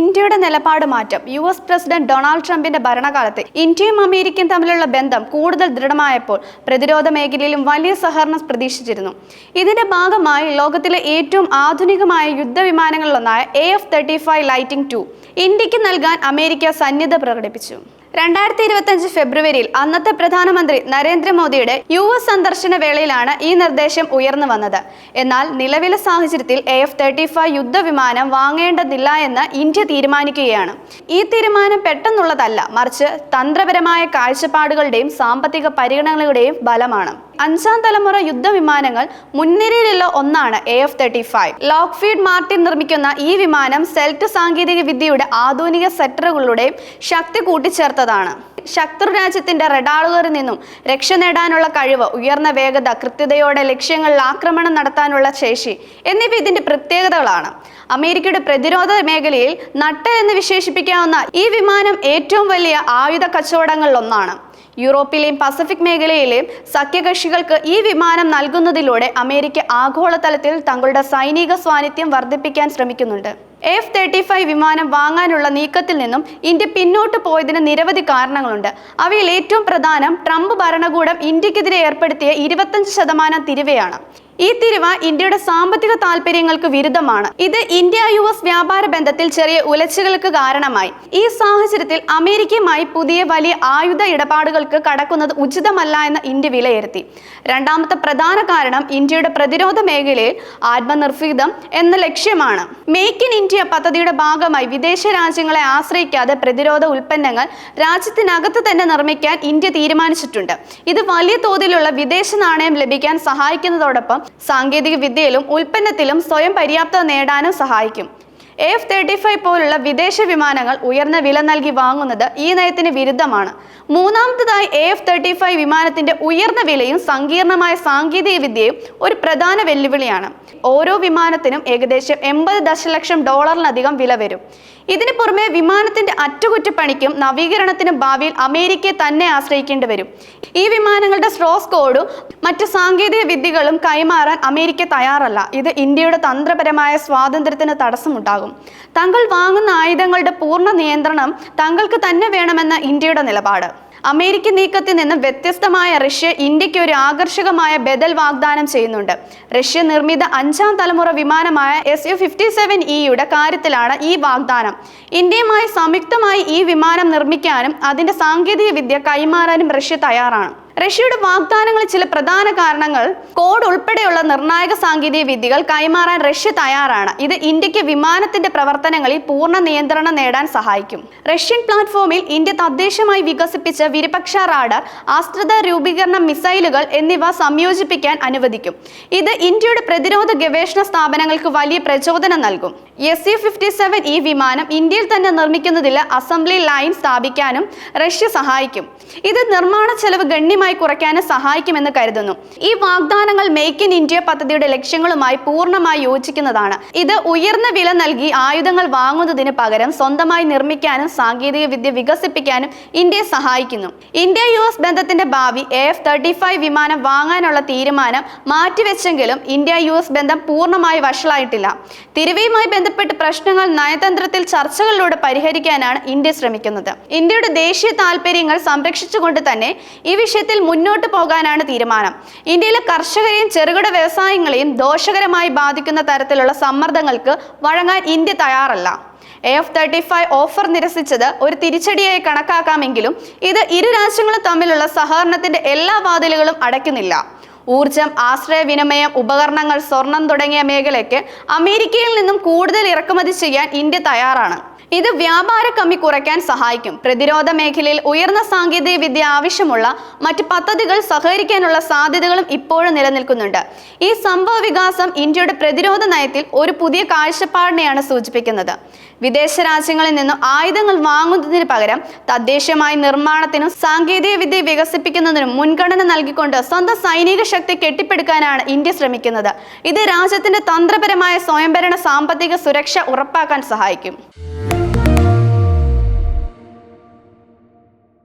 ഇന്ത്യയുടെ നിലപാട് മാറ്റം. യു എസ് പ്രസിഡന്റ് ഡൊണാൾഡ് ട്രംപിന്റെ ഭരണകാലത്ത് ഇന്ത്യയും അമേരിക്കയും തമ്മിലുള്ള ബന്ധം കൂടുതൽ ദൃഢമായപ്പോൾ പ്രതിരോധ മേഖലയിലും വലിയ സഹകരണം പ്രതീക്ഷിച്ചിരുന്നു. ഇതിന്റെ ഭാഗമായി ലോകത്തിലെ ഏറ്റവും ആധുനികമായ യുദ്ധവിമാനങ്ങളിലൊന്നായ A F thirty five lightning two ഇന്ത്യയ്ക്ക് നൽകാൻ അമേരിക്ക സന്നദ്ധ പ്രകടിപ്പിച്ചു. രണ്ടായിരത്തി ഇരുപത്തഞ്ച് ഫെബ്രുവരിയിൽ അന്നത്തെ പ്രധാനമന്ത്രി നരേന്ദ്രമോദിയുടെ യു എസ് സന്ദർശന വേളയിലാണ് ഈ നിർദ്ദേശം ഉയർന്നു വന്നത്. എന്നാൽ നിലവിലെ സാഹചര്യത്തിൽ എ എഫ് തേർട്ടി ഫൈവ് യുദ്ധവിമാനം വാങ്ങേണ്ടതില്ല എന്ന് ഇന്ത്യ തീരുമാനിക്കുകയാണ്. ഈ തീരുമാനം പെട്ടെന്നുള്ളതല്ല മറിച്ച് തന്ത്രപരമായ കാഴ്ചപ്പാടുകളുടെയും സാമ്പത്തിക പരിഗണനകളുടെയും ഫലമാണ്. അഞ്ചാം തലമുറ യുദ്ധവിമാനങ്ങൾ മുൻനിരയിലുള്ള ഒന്നാണ് A F thirty five. Lockheed Martin നിർമ്മിക്കുന്ന ഈ വിമാനം സെൽറ്റ് സാങ്കേതിക വിദ്യയുടെ ആധുനിക സെറ്ററുകളുടെയും ശക്തി കൂട്ടിച്ചേർത്തതാണ് ശത്രു രാജ്യത്തിന്റെ റഡാറുകളിൽ നിന്നും രക്ഷ നേടാനുള്ള കഴിവ് ഉയർന്ന വേഗത കൃത്യതയോടെ ലക്ഷ്യങ്ങളിൽ ആക്രമണം നടത്താനുള്ള ശേഷി എന്നിവ ഇതിന്റെ പ്രത്യേകതകളാണ്. അമേരിക്കയുടെ പ്രതിരോധ മേഖലയിൽ നട്ട എന്ന് വിശേഷിപ്പിക്കാവുന്ന ഈ വിമാനം ഏറ്റവും വലിയ ആയുധ കച്ചവടങ്ങളിൽ ഒന്നാണ് യൂറോപ്പിലെയും പസഫിക് മേഖലയിലെയും സഖ്യകക്ഷികൾക്ക് ഈ വിമാനം നൽകുന്നതിലൂടെ അമേരിക്ക ആഗോളതലത്തിൽ തങ്ങളുടെ സൈനിക സ്വാന്നിധ്യം വർദ്ധിപ്പിക്കാൻ ശ്രമിക്കുന്നുണ്ട്. എഫ് തേർട്ടി ഫൈവ് വിമാനം വാങ്ങാനുള്ള നീക്കത്തിൽ നിന്നും ഇന്ത്യ പിന്നോട്ട് പോയതിന് നിരവധി കാരണങ്ങളുണ്ട്. അവയിൽ ഏറ്റവും പ്രധാനം ട്രംപ് ഭരണകൂടം ഇന്ത്യക്കെതിരെ ഏർപ്പെടുത്തിയ ഇരുപത്തഞ്ച് ശതമാനം തിരിവയാണ്. ഈ തിരിവ ഇന്ത്യയുടെ സാമ്പത്തിക താല്പര്യങ്ങൾക്ക് വിരുദ്ധമാണ്. ഇത് ഇന്ത്യ യു എസ് വ്യാപാര ബന്ധത്തിൽ ചെറിയ ഉലച്ചുകൾക്ക് കാരണമായി. ഈ സാഹചര്യത്തിൽ അമേരിക്കയുമായി പുതിയ വലിയ ആയുധ ഇടപാടുകൾക്ക് കടക്കുന്നത് ഉചിതമല്ല എന്ന് ഇന്ത്യ വിലയിരുത്തി. രണ്ടാമത്തെ പ്രധാന കാരണം ഇന്ത്യയുടെ പ്രതിരോധ മേഖലയിൽ ആത്മനിർഭീതം എന്ന ലക്ഷ്യമാണ്. മേക്ക് ഇൻ ഇന്ത്യ പദ്ധതിയുടെ ഭാഗമായി വിദേശ രാജ്യങ്ങളെ ആശ്രയിക്കാതെ പ്രതിരോധ ഉൽപ്പന്നങ്ങൾ രാജ്യത്തിനകത്ത് തന്നെ നിർമ്മിക്കാൻ ഇന്ത്യ തീരുമാനിച്ചിട്ടുണ്ട്. ഇത് വലിയ തോതിലുള്ള വിദേശ നാണയം ലഭിക്കാൻ സഹായിക്കുന്നതോടൊപ്പം സാങ്കേതിക വിദ്യയിലും ഉൽപ്പന്നത്തിലും സ്വയം പര്യാപ്തത നേടാനും സഹായിക്കും. എഫ് തേർട്ടി ഫൈവ് പോലുള്ള വിദേശ വിമാനങ്ങൾ ഉയർന്ന വില നൽകി വാങ്ങുന്നത് ഈ നയത്തിന് വിരുദ്ധമാണ്. മൂന്നാമത്തതായി എഫ് തേർട്ടി ഫൈവ് വിമാനത്തിന്റെ ഉയർന്ന വിലയും സങ്കീർണമായ സാങ്കേതിക വിദ്യയും ഒരു പ്രധാന വെല്ലുവിളിയാണ്. ഓരോ വിമാനത്തിനും ഏകദേശം എൺപത് ദശലക്ഷം ഡോളറിലധികം വില വരും. ഇതിന് പുറമെ വിമാനത്തിന്റെ അറ്റകുറ്റപ്പണിക്കും നവീകരണത്തിനും ഭാവിയിൽ അമേരിക്കയെ തന്നെ ആശ്രയിക്കേണ്ടി വരും. ഈ വിമാനങ്ങളുടെ സ്ട്രോസ് കോഡും മറ്റ് സാങ്കേതിക വിദ്യകളും കൈമാറാൻ അമേരിക്ക തയ്യാറല്ല. ഇത് ഇന്ത്യയുടെ തന്ത്രപരമായ സ്വാതന്ത്ര്യത്തിന് തടസ്സമുണ്ടാകും. തങ്ങൾ വാങ്ങുന്ന ആയുധങ്ങളുടെ പൂർണ നിയന്ത്രണം തങ്ങൾക്ക് തന്നെ വേണമെന്ന ഇന്ത്യയുടെ നിലപാട്. അമേരിക്കൻ നീക്കത്തിൽ നിന്ന് വ്യത്യസ്തമായ റഷ്യ ഇന്ത്യയ്ക്ക് ഒരു ആകർഷകമായ ബദൽ വാഗ്ദാനം ചെയ്യുന്നുണ്ട്. റഷ്യ നിർമ്മിത അഞ്ചാം തലമുറ വിമാനമായ എസ് യു ഫിഫ്റ്റി സെവൻ ഇയുടെ കാര്യത്തിലാണ് ഈ വാഗ്ദാനം. ഇന്ത്യയുമായി സംയുക്തമായി ഈ വിമാനം നിർമ്മിക്കാനും അതിന്റെ സാങ്കേതിക വിദ്യ കൈമാറാനും റഷ്യ തയ്യാറാണ്. റഷ്യയുടെ വാഗ്ദാനങ്ങളിൽ ചില പ്രധാന കാരണങ്ങൾ. കോഡ് ഉൾപ്പെടെയുള്ള നിർണായക സാങ്കേതിക വിദ്യകൾ കൈമാറാൻ റഷ്യ തയ്യാറാണ്. ഇത് ഇന്ത്യയ്ക്ക് വിമാനത്തിന്റെ പ്രവർത്തനങ്ങളിൽ പൂർണ നിയന്ത്രണം നേടാൻ സഹായിക്കും. റഷ്യൻ പ്ലാറ്റ്ഫോമിൽ ഇന്ത്യ തദ്ദേശമായി വികസിപ്പിച്ച വിരപക്ഷ റാഡർ ആശ്രിത രൂപീകരണ മിസൈലുകൾ എന്നിവ സംയോജിപ്പിക്കാൻ അനുവദിക്കും. ഇത് ഇന്ത്യയുടെ പ്രതിരോധ ഗവേഷണ സ്ഥാപനങ്ങൾക്ക് വലിയ പ്രചോദനം നൽകും. എസ് യു ഫിഫ്റ്റി സെവൻ ഈ വിമാനം ഇന്ത്യയിൽ തന്നെ നിർമ്മിക്കുന്നതിൽ അസംബ്ലി ലൈൻ സ്ഥാപിക്കാനും റഷ്യ സഹായിക്കും. ഇത് നിർമ്മാണ ചെലവ് ഗണ്യമായി കുറയ്ക്കാനും സഹായിക്കുമെന്ന് കരുതുന്നു. ഈ വാഗ്ദാനങ്ങൾ മേക്ക് ഇൻ ഇന്ത്യ പദ്ധതിയുടെ ലക്ഷ്യങ്ങളുമായി പൂർണമായി യോജിക്കുന്നതാണ്. ഇത് ഉയർന്ന വില നൽകി ആയുധങ്ങൾ വാങ്ങുന്നതിന് പകരം സ്വന്തമായി നിർമ്മിക്കാനും സാങ്കേതിക വിദ്യ വികസിപ്പിക്കാനും ഇന്ത്യയെ സഹായിക്കുന്നു. ഇന്ത്യ യു എസ് ബന്ധത്തിന്റെ ഭാവി എഫ് തേർട്ടി ഫൈവ് വിമാനം വാങ്ങാനുള്ള തീരുമാനം മാറ്റിവെച്ചെങ്കിലും ഇന്ത്യ യു എസ് ബന്ധം പൂർണമായി വഷളായിട്ടില്ല. തിരുവയുമായി ബന്ധപ്പെട്ട് പ്രശ്നങ്ങൾ നയതന്ത്രത്തിൽ ചർച്ചകളിലൂടെ പരിഹരിക്കാനാണ് ഇന്ത്യ ശ്രമിക്കുന്നത്. ഇന്ത്യയുടെ ദേശീയ താൽപര്യങ്ങൾ സംരക്ഷിച്ചുകൊണ്ട് തന്നെ ഈ വിഷയത്തിൽ മുന്നോട്ട് പോകാനാണ് തീരുമാനം. ഇന്ത്യയിലെ കർഷകരെയും ചെറുകിട വ്യവസായങ്ങളെയും ദോഷകരമായി ബാധിക്കുന്ന തരത്തിലുള്ള സമ്മർദ്ദങ്ങൾക്ക് വഴങ്ങാൻ ഇന്ത്യ തയ്യാറല്ല. എഫ് തേർട്ടി ഫൈവ് ഓഫർ നിരസിച്ചത് ഒരു തിരിച്ചടിയായി കണക്കാക്കാമെങ്കിലും ഇത് ഇരു രാജ്യങ്ങളും തമ്മിലുള്ള സഹകരണത്തിന്റെ എല്ലാ വാതിലുകളും അടയ്ക്കുന്നില്ല. ഊർജം ആശ്രയവിനിമയം ഉപകരണങ്ങൾ സ്വർണം തുടങ്ങിയ മേഖലയ്ക്ക് അമേരിക്കയിൽ നിന്നും കൂടുതൽ ഇറക്കുമതി ചെയ്യാൻ ഇന്ത്യ തയ്യാറാണ്. ഇത് വ്യാപാര കമ്മി കുറയ്ക്കാൻ സഹായിക്കും. പ്രതിരോധ മേഖലയിൽ ഉയർന്ന സാങ്കേതിക വിദ്യ ആവശ്യമുള്ള മറ്റ് പദ്ധതികൾ സഹകരിക്കാനുള്ള സാധ്യതകളും ഇപ്പോഴും നിലനിൽക്കുന്നുണ്ട്. ഈ സംഭവ വികാസം ഇന്ത്യയുടെ പ്രതിരോധ നയത്തിൽ ഒരു പുതിയ കാഴ്ചപ്പാടിനെയാണ് സൂചിപ്പിക്കുന്നത്. വിദേശ രാജ്യങ്ങളിൽ നിന്നും ആയുധങ്ങൾ വാങ്ങുന്നതിന് പകരം തദ്ദേശീയമായി നിർമ്മാണത്തിനും സാങ്കേതിക വിദ്യ വികസിപ്പിക്കുന്നതിനും മുൻഗണന നൽകിക്കൊണ്ട് സ്വന്തം സൈനിക ശക്തി കെട്ടിപ്പടുക്കാനാണ് ഇന്ത്യ ശ്രമിക്കുന്നത്. ഇത് രാജ്യത്തിന്റെ തന്ത്രപരമായ സ്വയംഭരണ സാമ്പത്തിക സുരക്ഷ ഉറപ്പാക്കാൻ സഹായിക്കും.